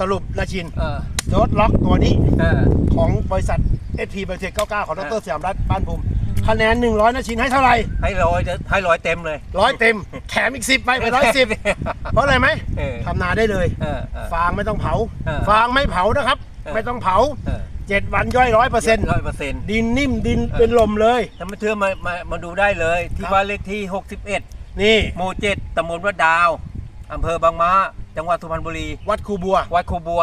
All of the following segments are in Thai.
สรุปนาชินเออโดดล็อกตัวนี้เออ ของบริษัท SP บริษัท99 ของดรสยามรัตน์บ้านภูมิคะแนน 100นาชินให้เท่าไหร่ให้ร้อยให้ร้อยเต็มเลย ร้อยเต็ม แถมอีก 10ไปไปร้อยสิบเพราะอะไรไหมเออ ทำนาได้เลย เออเออ ฟางไม่ต้องเผา เออฟางไม่เผานะครับ เออ ไม่ต้องเผาเออเจ็ดวันย่อยร้อยเปอร์เซ็นต์ร้อยเปอร์เซ็นต์ดินนิ่มดินเออเป็นลมเลย ถ้าไม่เชื่อมามามาดูได้เลย ที่ครับบ้านเลขที่ 61 นี่ หมู่ 7ตำบลวัดดาว อำเภอบางม้า จังหวัดสุพรรณบุรี วัดคูบัว วัดโคบัว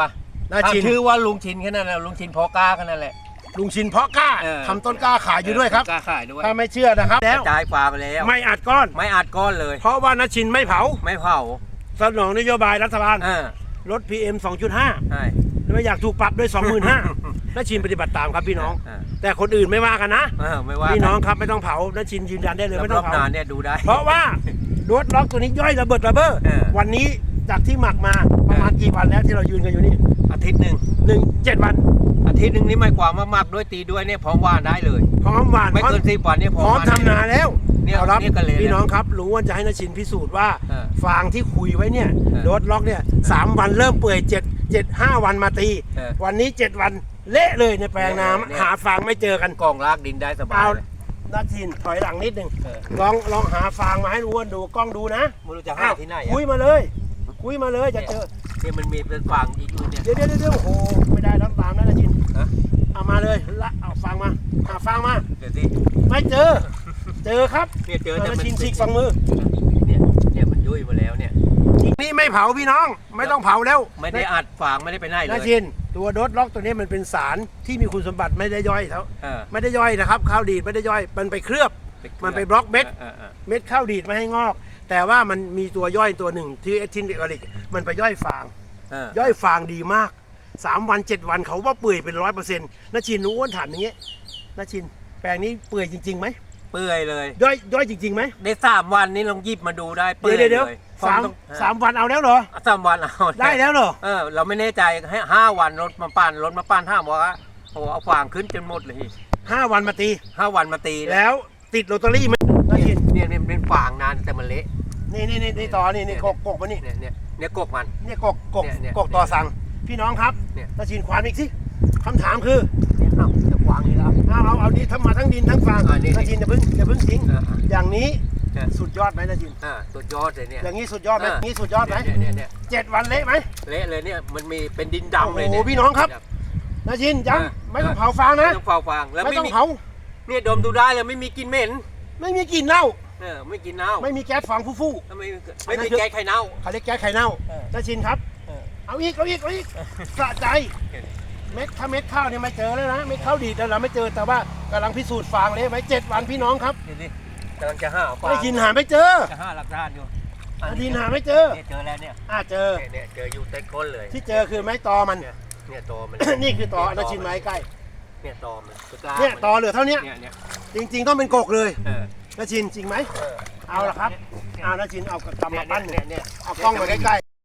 นาชินตั้งชื่อว่าลุงชินแค่นั้นแหละลุงชินพอกล้าแค่นั้นแหละ ลุงชินเพาะกล้าเออ ทำต้นกล้าขายอยู่ด้วยครับ กล้าขายด้วยถ้าไม่เชื่อนะครับกแล้วระจายฟาร์มไปแล้ว ไม่อัดก้อน ไม่อัดก้อนเลย เพราะว่านาชินไม่เผา ไม่เผาสนองนโยบายรัฐบาลเออลด PM 2.5ใช่ไม่อยากถูกปรับด้วย 25,000นาชินปฏิบัติตามครับพี่น้องเออแต่คนอื่นไม่ว่ากันนะเออไม่ว่าพี่น้องครับไม่ต้องเผานาชินยืนยันได้เลยไม่ต้องรอบเผา นานเนี่ยดูได้ เพราะว่าโดดล็อกตัวนี้ย่อยระเบิดระเบ้อเออ วันนี้ จากที่หมักมาประมาณกี่วันแล้วที่เรายืนกันอยู่นี่อาทิตย์หนึ่งหนึ่งเจ็ดวัน อาทิตย์หนึ่งนี่ไม่กว่ามาหมักด้วยตีด้วยเนี่ยพร้อมว่านได้เลย พร้อมหวานไม่พร้อมเกินสิบวันเนี่ยพร้อมว่ทำนาแล้วเนี่ยเอารับเนี่ยกันเลยพี่น้องครับลุงอ้วนจะให้นาชินพิสูจน์ว่าเออฟางที่คุยไว้เนี่ยเออโดดล็อกเนี่ยสามวันเริ่มเปื่อยเจ็ดเจ็ดห้าวันมาตีเออวันนี้เจ็ดวันเละเลยในแปลงนาเนี่ยหาฟางไม่เจอกันกองลากดินได้สบายเอาเลยนาชินถอยหลังนิดหนึ่งเออลองลองหาฟางมาให้ลุงอ้วนดูกล้องดูนะไม่รู้จะหาอ้าวที่ไหนคุยอะมาเลย คุยมาเลยจะเจอเนี่ยมันมีเป็นฟางอีกอยู่เนี่ย เดี๋ยวเดี๋ยวเดี๋ยวโอ้โหไม่ได้ต้องตามนะนาชินฮะ เอามาเลยละเอาฟางมาหาฟางมา เดี๋ยวสิไม่เจอ เจอครับเนี่ยเจอนาแต่มันชินฉีกฝังมือเนี่ยเนี่ยมันยุ่ยมาแล้วเนี่ยนี่ไม่เผาพี่น้อง ไม่ต้องเผาแล้วไม่ได้อัดฟางไม่ได้ไปไหนเลนายชิน ตัวโดสล็อกตัวนี้มันเป็นสารที่มีคุณสมบัติไม่ได้ย่อยเขาเออ ไม่ได้ย่อยนะครับข้าวดีดไม่ได้ย่อย มันไปเคลือบ มันไปบล็อกเม็ดออออเม็ดข้าวดีดไม่ให้งอก แต่ว่ามันมีตัวย่อยตัวหนึ่งที่เอทินเอริกมันไปย่อยฟางเออย่อยฟางดีมากสามวันเจ็ดวันเขาว่าเปื่อยเป็นร้อยเปอร์เซ็นต์นาชินนู้นถามอย่างเงี้ยนาชิน แปลงนี้เปื่อยจริงๆไหมเปื่อยเลย ย่อยย่อยจริงๆไหมในสามวันนี้ลองหยิบมาดูได้เปื่เดี๋อยวยเดี๋ยวเลยสามต้องสามวันเอาแล้วเหรอสามวันเอาได้แล้วเหรอ เออเราไม่แน่ใจให้ห้าวันรถมาปั้นรถมาปั้นห้าบอกว่าโอ้เอาฟางขึ้นจนหมดเลยห้าวันมาตี ห้าวันมาตีเลยแล้ว ติดลอตเตอรี่ไหมนาชินเนี่ยเนี่ยเป็นฟางนานแต่มันเละ นี่นี่นี่นี่ต่อนี่นี่กกกกมานี่เนี่ยเนี่ยเนี่ยกบมัน เนี่ยกกกกเนี่ยเนี่ยกกต่อสั่ง พี่น้องครับเนี่ยนาชินความอีกสิคำถามคือเนี่ยเอ้าจะวางนี่แล้วเอาเอาเอานี่ทั้งมาทั้งดินทั้งฟางอ่านี่นาชินอย่าเพิ่งอย่าเพิ่งทิ้งอ่าอย่างนี้เนี่ยสุดยอดไหมนาชินอ่าตัวยอดเลยเนี่ย อย่างนี้สุดยอดไหมอ่านี่สุดยอดไหมเนี่ยเนี่ยเนี่ยเจ็ดวันเละไหมเละเลยเนี่ย มันมีเป็นดินดำเลยโอ้เนี่ยโหพี่น้องครับนาชินอ่าย้ำไม่ต้องเผาฟางไม่นะต้องเฝ้าฟาง แล้วไม่ไม่ต้องมีเผา เนี่ยดมดูได้เลยไม่มีกลินเหม็นไม่มีกลิ่นเน่า เออไม่กินเน่าไม่มีแก๊สฟางฟู่ไม่มีไม่มีแก๊สไข่เน่า ๆเขาเรียกแก๊สไข่เน่าเออนาชินครับ เออ เอาอีกเอาอีกเอาอีกสะใจเม็ดถ้าเม็ดข้าวเนี่ยไม่เจอแล้วนะเม็ดข้าวดีดแล้วเราไม่เจอแต่ว่ากำลังพิสูจน์ฟางเละไหมเจ็ดวันพี่น้องครับเดี๋ยวดิกำลังจะหาฟางนาชินหาไม่เจอจะหาหลักฐานอยู่นาชินหาไม่เจอเนี่ยเจอแล้วเนี่ยอ่าเจอ เนี่ยเนี่ยเจออยู่ใต้ก้นเลย ที่เจอคือไม้ตอมัน เนี่ยเนี่ยตอมัน นี่คือตอนาชินไม้ใกล้ เนี่ยตอมันคือกล้าเนี่ยตอเหลือเท่าเนี้ยเนี่ยเนี่ยจริง ๆ ต้องเป็นกกเลยเออนาชินจริงไหมเออเอาละครับเอานาชินเอากำมาปั้นเนี่ยเนี่ยเอากล้องมาใกล้